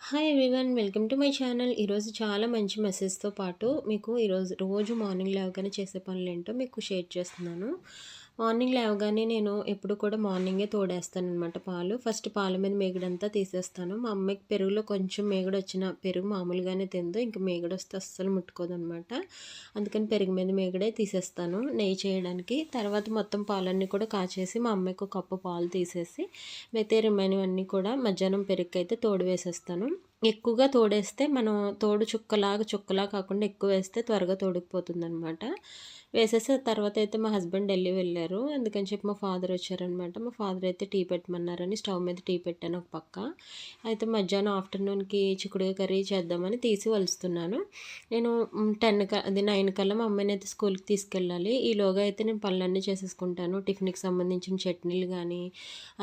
Hi everyone welcome to my channel ఈరోజు చాలా మంచి మెసేజ్తో పాటు మీకు ఈరోజు రోజు మార్నింగ్ లేవగానే చేసే పనులు ఏంటో మీకు షేర్ చేస్తున్నాను. మార్నింగ్ లేవగానే నేను ఎప్పుడు కూడా మార్నింగే తోడేస్తాను అనమాట పాలు. ఫస్ట్ పాల మీద మేగడంతా తీసేస్తాను. మా అమ్మకి పెరుగులో కొంచెం మేగడ వచ్చిన పెరుగు మామూలుగానే తిందు. ఇంకా మేగడ వస్తే అస్సలు ముట్టుకోదు అనమాట అందుకని పెరుగు మీద మేగడే తీసేస్తాను నెయ్యి చేయడానికి. తర్వాత మొత్తం పాలన్నీ కూడా కాచేసి మా అమ్మకి ఒక కప్పు పాలు తీసేసి మిగతా రిమైనివ్ అన్నీ కూడా మధ్యాహ్నం పెరుగుకైతే అయితే తోడు వేసేస్తాను ఎక్కువగా తోడేస్తే మనం తోడు చుక్కలాగా చుక్కలా కాకుండా ఎక్కువ వేస్తే త్వరగా తోడుకుపోతుంది అనమాట వేసేసి తర్వాత అయితే మా హస్బెండ్ ఢిల్లీ వెళ్ళారు. అందుకని చెప్పి మా ఫాదర్ వచ్చారనమాట. మా ఫాదర్ అయితే టీ పెట్టమన్నారని స్టవ్ మీద టీ పెట్టాను ఒక పక్క. అయితే మధ్యాహ్నం ఆఫ్టర్నూన్కి చిక్కుడుగా కర్రీ చేద్దామని తీసి వలుస్తున్నాను. నేను టెన్ క అది నైన్ కల్లా మా అమ్మాయిని అయితే స్కూల్కి తీసుకెళ్ళాలి. ఈలోగా అయితే నేను పనులన్నీ చేసేసుకుంటాను. టిఫిన్కి సంబంధించిన చట్నీలు కానీ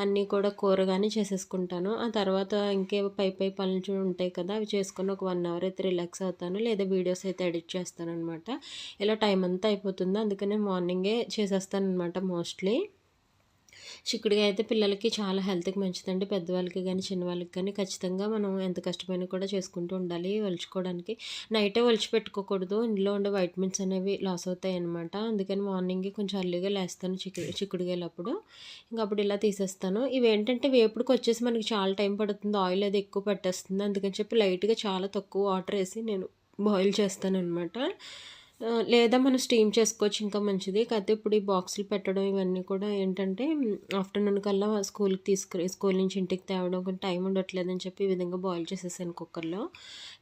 అన్నీ కూడా కూర కానీ చేసేసుకుంటాను. ఆ తర్వాత ఇంకే పై పై పనులు ఉంటాయి కదా అవి చేసుకుని ఒక వన్ అవర్ అయితే రిలాక్స్ అవుతాను. లేదా వీడియోస్ అయితే ఎడిట్ చేస్తాను అనమాట ఇలా టైం అంతా అయిపోతుంది. అయిపోతుంది? అందుకనే మార్నింగే చేసేస్తాను అనమాట మోస్ట్లీ. చిక్కుడుగా అయితే పిల్లలకి చాలా హెల్త్కి మంచిదండి. పెద్దవాళ్ళకి కానీ చిన్నవాళ్ళకి కానీ ఖచ్చితంగా మనం ఎంత కష్టమైనా కూడా చేసుకుంటూ ఉండాలి ఒలుచుకోవడానికి నైటే వలిచి పెట్టుకోకూడదు. ఇందులో ఉండే వైటమిన్స్ అనేవి లాస్ అవుతాయి అనమాట అందుకని మార్నింగే కొంచెం అర్లీగా లేస్తాను చిక్కు చిక్కుడుకాయలప్పుడు ఇంకా అప్పుడు ఇలా తీసేస్తాను. ఇవి ఏంటంటే వచ్చేసి మనకి చాలా టైం పడుతుంది. ఆయిల్ అది ఎక్కువ పట్టేస్తుంది. అందుకని చెప్పి లైట్గా చాలా తక్కువ వాటర్ వేసి నేను బాయిల్ చేస్తాను అనమాట లేదా మనం స్టీమ్ చేసుకోవచ్చు ఇంకా మంచిది. కాకపోతే ఇప్పుడు ఈ బాక్సులు పెట్టడం ఇవన్నీ కూడా ఏంటంటే ఆఫ్టర్నూన్ కల్లా స్కూల్కి తీసుకు స్కూల్ నుంచి ఇంటికి తేవడం కొంచెం టైం ఉండట్లేదని చెప్పి ఈ విధంగా బాయిల్ చేసేసాను కుక్కర్లో.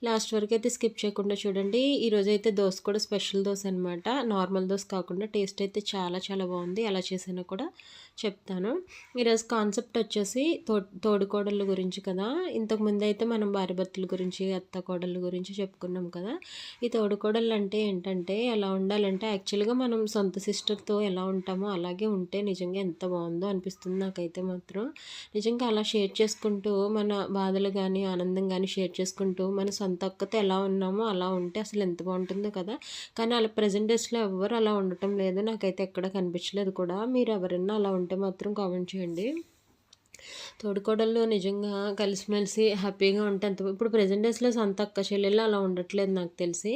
లాస్ట్ వరకు అయితే స్కిప్ చేయకుండా చూడండి. ఈరోజు అయితే దోశ కూడా స్పెషల్ దోశ అనమాట నార్మల్ దోశ కాకుండా టేస్ట్ అయితే చాలా చాలా బాగుంది. ఎలా చేసినా కూడా చెప్తాను. ఈరోజు కాన్సెప్ట్ వచ్చేసి తో తోడుకోడళ్ళ గురించి కదా. ఇంతకుముందు అయితే మనం భార్యభర్తల గురించి అత్త కోడళ్ళ గురించి చెప్పుకున్నాం కదా. ఈ తోడుకోడళ్ళు అంటే ఏంటంటే ఎలా ఉండాలంటే యాక్చువల్గా మనం సొంత సిస్టర్తో ఎలా ఉంటామో అలాగే ఉంటే నిజంగా ఎంత బాగుందో అనిపిస్తుంది నాకైతే మాత్రం. నిజంగా అలా షేర్ చేసుకుంటూ మన బాధలు కానీ ఆనందం కానీ షేర్ చేసుకుంటూ మన సొంత అక్కతో ఎలా ఉన్నామో అలా ఉంటే అసలు ఎంత బాగుంటుందో కదా. కానీ అలా ప్రజెంట్ డేస్లో ఎవ్వరు అలా ఉండటం లేదు. నాకైతే ఎక్కడ కనిపించలేదు కూడా. మీరు ఎవరైనా అలా ఉంటే మాత్రం కామెంట్ చేయండి. తోడుకోడళ్ళు నిజంగా కలిసిమెలిసి హ్యాపీగా ఉంటే అంత ఇప్పుడు ప్రజెంట్ డేస్లో సొంత అక్క చెల్లెళ్ళు అలా ఉండట్లేదు నాకు తెలిసి.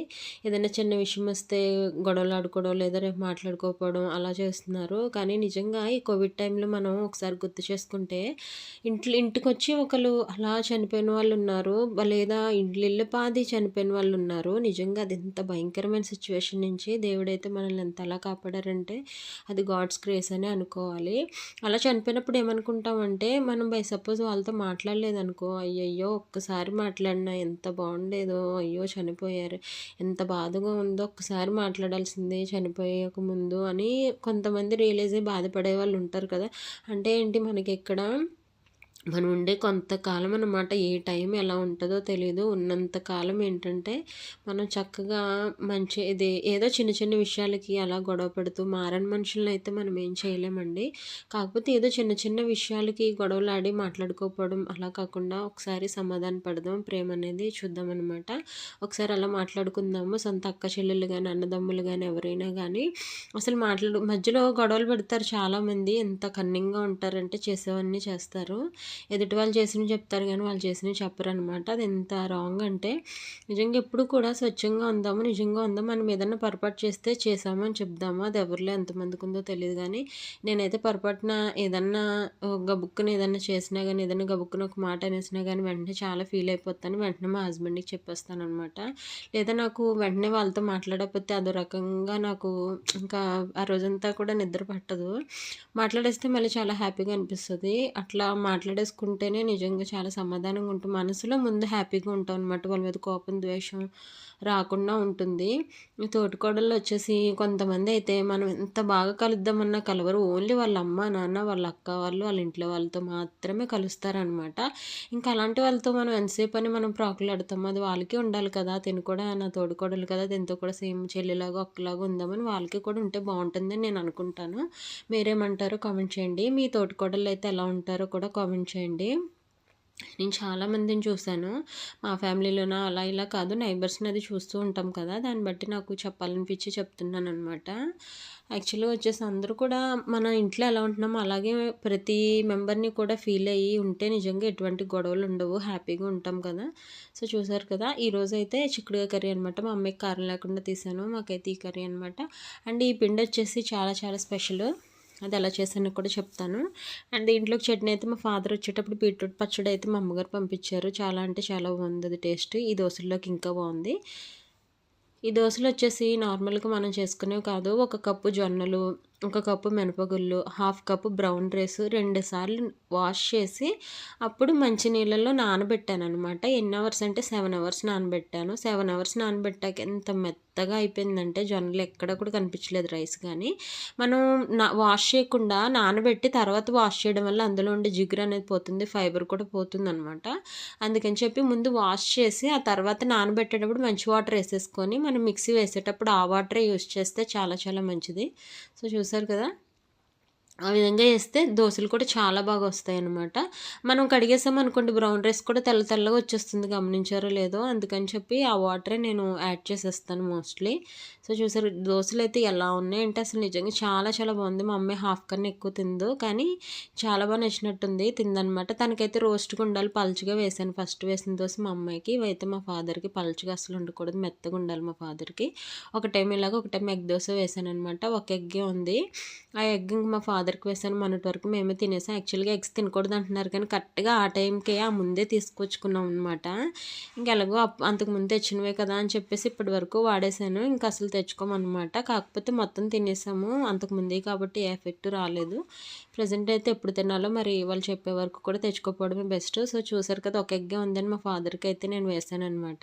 ఏదైనా చిన్న విషయం వస్తే గొడవలు ఆడుకోవడం లేదా రేపు మాట్లాడుకోకపోవడం అలా చేస్తున్నారు. కానీ నిజంగా ఈ కోవిడ్ టైంలో మనం ఒకసారి గుర్తు చేసుకుంటే ఇంట్లో ఇంటికి వచ్చి ఒకరు అలా చనిపోయిన వాళ్ళు ఉన్నారు. లేదా ఇంట్లో పాది చనిపోయిన వాళ్ళు ఉన్నారు. నిజంగా అది ఎంత భయంకరమైన సిచ్యువేషన్ నుంచి దేవుడైతే మనల్ని ఎంత అలా కాపాడారంటే అది గాడ్స్ క్రేస్ అని అనుకోవాలి. అలా చనిపోయినప్పుడు ఏమనుకుంటామంటే మనం బై సపోజ్ వాళ్ళతో మాట్లాడలేదనుకో అయ్యయ్యో ఒక్కసారి మాట్లాడినా ఎంత బాగుండేదో అయ్యో చనిపోయారు ఎంత బాధగా ఉందో ఒక్కసారి మాట్లాడాల్సిందే చనిపోయక ముందు అని కొంతమంది రియలైజ్ అయ్యి బాధపడే వాళ్ళు ఉంటారు కదా. అంటే ఏంటి మనకి ఇక్కడ మనం ఉండే కొంతకాలం అనమాట ఏ టైం ఎలా ఉంటుందో తెలియదు ఉన్నంతకాలం ఏంటంటే మనం చక్కగా మంచి ఇది ఏదో చిన్న చిన్న విషయాలకి అలా గొడవ పెడుతూ మారని మనుషులను అయితే మనం ఏం చేయలేమండి. కాకపోతే ఏదో చిన్న చిన్న విషయాలకి గొడవలు ఆడి మాట్లాడుకోకపోవడం అలా కాకుండా ఒకసారి సమాధాన పడదాం ప్రేమ అనేది చూద్దాం అనమాట ఒకసారి అలా మాట్లాడుకుందాము సొంత అక్క చెల్లెలు కానీ అన్నదమ్ములు కానీ ఎవరైనా కానీ అసలు మాట్లాడు మధ్యలో గొడవలు పెడతారు చాలామంది. ఎంత కన్నింగ్గా ఉంటారంటే చేసేవన్నీ చేస్తారు. ఎదుటి వాళ్ళు చేసినవి చెప్తారు కానీ వాళ్ళు చేసినవి చెప్పరు అనమాట అది ఎంత రాంగ్ అంటే నిజంగా ఎప్పుడు కూడా స్వచ్ఛంగా ఉందాము నిజంగా ఉందాం మనం ఏదన్నా పొరపాటు చేస్తే చేసాము అని చెప్దాము. అది ఎవరిలో ఎంతమందికి ఉందో తెలియదు కానీ నేనైతే పొరపాటున ఏదన్నా గబుక్కుని ఏదన్నా చేసినా కానీ ఏదన్నా గబుక్కుని ఒక మాట అనేసినా కానీ వెంటనే చాలా ఫీల్ అయిపోతాను. వెంటనే మా హస్బెండ్కి చెప్పేస్తాను అనమాట లేదా నాకు వెంటనే వాళ్ళతో మాట్లాడకపోతే అదో రకంగా నాకు ఇంకా ఆ రోజంతా కూడా నిద్ర పట్టదు. మాట్లాడేస్తే మళ్ళీ చాలా హ్యాపీగా అనిపిస్తుంది. అట్లా మాట్లాడే వేసుకుంటేనే నిజంగా చాలా సమాధానంగా ఉంటుంది మనసులో ముందు హ్యాపీగా ఉంటాం అనమాట వాళ్ళ మీద కోపం ద్వేషం రాకుండా ఉంటుంది. తోటికోడళ్ళు వచ్చేసి కొంతమంది అయితే మనం ఎంత బాగా కలుద్దామన్నా కలవరు. ఓన్లీ వాళ్ళ అమ్మ నాన్న వాళ్ళ అక్క వాళ్ళు వాళ్ళ ఇంట్లో వాళ్ళతో మాత్రమే కలుస్తారనమాట ఇంకా అలాంటి వాళ్ళతో మనం ఎంతసేపు అని మనం ప్రాకులాడతాం అది వాళ్ళకి ఉండాలి కదా. తిని కూడా నా తోడుకోడలు కదా. దీంతో కూడా సేమ్ చెల్లిలాగా ఒక్కలాగా ఉందామని వాళ్ళకి కూడా ఉంటే బాగుంటుందని నేను అనుకుంటాను. మీరేమంటారో కామెంట్ చేయండి. మీ తోటికోడలు అయితే ఎలా ఉంటారో కూడా కామెంట్ చేయండి. నేను చాలామందిని చూశాను. మా ఫ్యామిలీలోన అలా ఇలా కాదు. నైబర్స్ని అది చూస్తూ ఉంటాం కదా. దాన్ని బట్టి నాకు చెప్పాలనిపించి చెప్తున్నాను అనమాట యాక్చువల్గా వచ్చేసి అందరూ కూడా మన ఇంట్లో ఎలా ఉంటున్నామో అలాగే ప్రతి మెంబర్ని కూడా ఫీల్ అయ్యి ఉంటే నిజంగా ఎటువంటి గొడవలు ఉండవు. హ్యాపీగా ఉంటాం కదా. సో చూసారు కదా. ఈరోజు అయితే చిక్కుడుగా కర్రీ అనమాట మా అమ్మాయికి కారం లేకుండా తీసాను. మాకైతే ఈ కర్రీ అనమాట అండ్ ఈ పిండి వచ్చేసి చాలా చాలా స్పెషల్. అది ఎలా చేశానో కూడా చెప్తాను. అండ్ దీంట్లోకి చట్నీ అయితే మా ఫాదర్ వచ్చేటప్పుడు బీట్రూట్ పచ్చడి అయితే మా అమ్మగారు పంపించారు. చాలా అంటే చాలా బాగుంది టేస్ట్. ఈ దోశల్లోకి ఇంకా బాగుంది. ఈ దోశలు వచ్చేసి నార్మల్గా మనం చేసుకునేవి కాదు. ఒక కప్పు జొన్నలు ఒక కప్పు మినపగుళ్ళు హాఫ్ కప్పు బ్రౌన్ రైస్ రెండు సార్లు వాష్ చేసి అప్పుడు మంచి నీళ్ళల్లో నానబెట్టాను అనమాట ఎన్ని అవర్స్ అంటే సెవెన్ అవర్స్ నానబెట్టాను. సెవెన్ అవర్స్ నానబెట్టాక ఎంత మెత్తగా అయిపోయిందంటే జొన్నలు ఎక్కడ కూడా కనిపించలేదు రైస్ కానీ. మనం నా వాష్ చేయకుండా నానబెట్టి తర్వాత వాష్ చేయడం వల్ల అందులో ఉండే జిగురు అనేది పోతుంది ఫైబర్ కూడా పోతుంది అనమాట అందుకని చెప్పి ముందు వాష్ చేసి ఆ తర్వాత నానబెట్టేటప్పుడు మంచి వాటర్ వేసేసుకొని మనం మిక్సీ వేసేటప్పుడు ఆ వాటరే యూస్ చేస్తే చాలా చాలా మంచిది. సో చూసారు కదా? ఆ విధంగా వేస్తే దోశలు కూడా చాలా బాగా వస్తాయి అనమాట మనం కడిగేసాం అనుకోండి బ్రౌన్ రైస్ కూడా తెల్ల తెల్లగా వచ్చేస్తుంది. గమనించారో లేదో అందుకని చెప్పి ఆ వాటరే నేను యాడ్ చేసేస్తాను మోస్ట్లీ సో చూసారు దోశలు అయితే ఎలా ఉన్నాయి అంటే అసలు నిజంగా చాలా చాలా బాగుంది. మా అమ్మాయి హాఫ్ కన్నా ఎక్కువ తిందో కానీ చాలా బాగా నచ్చినట్టుంది తిందనమాట తనకైతే రోస్ట్గా ఉండాలి పలుచుగా వేసాను. ఫస్ట్ వేసిన దోశ మా అమ్మాయికి ఇవైతే మా ఫాదర్కి పలుచుగా అసలు ఉండకూడదు. మెత్తగా ఉండాలి మా ఫాదర్కి ఒక టైం ఇలాగ ఒక టైం ఎగ్ దోశ వేసాను అనమాట ఒక ఎగ్గే ఉంది. ఆ ఎగ్ మా ఫాదర్ ఫాదర్కి వేసాను మొన్నటి వరకు మేమే తినేసాం. యాక్చువల్గా ఎగ్స్ తినకూడదు అంటున్నారు కానీ కరెక్ట్గా ఆ టైంకే ఆ ముందే తీసుకొచ్చుకున్నాం అనమాట ఇంకెలాగో అంతకు ముందు తెచ్చినవే కదా అని చెప్పేసి ఇప్పటి వరకు వాడేసాను ఇంకా అసలు తెచ్చుకోమన్నమాట. కాకపోతే మొత్తం తినేసాము. అంతకు ముందే కాబట్టి ఏ ఎఫెక్ట్ రాలేదు. ప్రజెంట్ అయితే ఎప్పుడు తినాలో మరి వాళ్ళు చెప్పే వరకు కూడా తెచ్చుకోపోవడమే బెస్ట్. సో చూసారు కదా ఒక ఎగ్గే ఉందని మా ఫాదర్కి అయితే నేను వేసాను అనమాట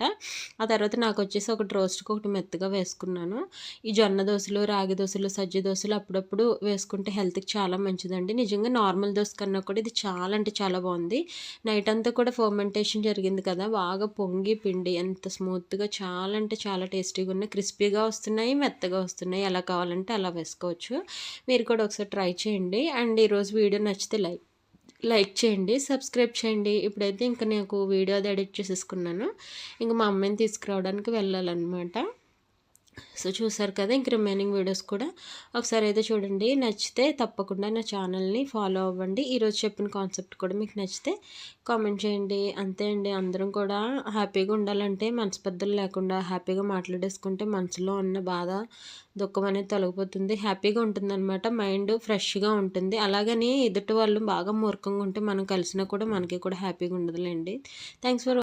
ఆ తర్వాత నాకు వచ్చేసి ఒకటి రోస్ట్కి ఒకటి మెత్తగా వేసుకున్నాను. ఈ జొన్న దోశలు రాగి దోశలు సజ్జ దోశలు అప్పుడప్పుడు వేసుకుంటే హెల్త్కి చాలా మంచిదండి. నిజంగా నార్మల్ దోశ కన్నా కూడా ఇది చాలా అంటే చాలా బాగుంది. నైట్ అంతా కూడా ఫర్మెంటేషన్ జరిగింది కదా బాగా పొంగి పిండి ఎంత స్మూత్గా చాలా అంటే చాలా టేస్టీగా ఉన్నాయి. క్రిస్పీగా వస్తున్నాయి మెత్తగా వస్తున్నాయి. ఎలా కావాలంటే అలా వేసుకోవచ్చు. మీరు కూడా ఒకసారి ట్రై చేయండి. అండ్ ఈరోజు వీడియో నచ్చితే లైక్ లైక్ చేయండి సబ్స్క్రైబ్ చేయండి. ఇప్పుడైతే ఇంకా నాకు వీడియో అది ఎడిట్ చేసేసుకున్నాను. ఇంకా మా అమ్మాయిని తీసుకురావడానికి వెళ్ళాలన్నమాట. సో చూసారు కదా ఇంక రిమైనింగ్ వీడియోస్ కూడా. ఒకసారి అయితే చూడండి నచ్చితే తప్పకుండా నా ఛానల్ని ఫాలో అవ్వండి. ఈరోజు చెప్పిన కాన్సెప్ట్ కూడా మీకు నచ్చితే కామెంట్ చేయండి. అంతే అండి అందరం కూడా హ్యాపీగా ఉండాలంటే మనస్పర్ధలు లేకుండా హ్యాపీగా మాట్లాడేసుకుంటే మనసులో ఉన్న బాధ దుఃఖం అనేది తొలగిపోతుంది. హ్యాపీగా ఉంటుందన్నమాట మైండ్ ఫ్రెష్గా ఉంటుంది. అలాగని ఎదుటి వాళ్ళు బాగా మూర్ఖంగా ఉంటే మనం కలిసినా కూడా మనకి కూడా హ్యాపీగా ఉండదులేండి. Thanks for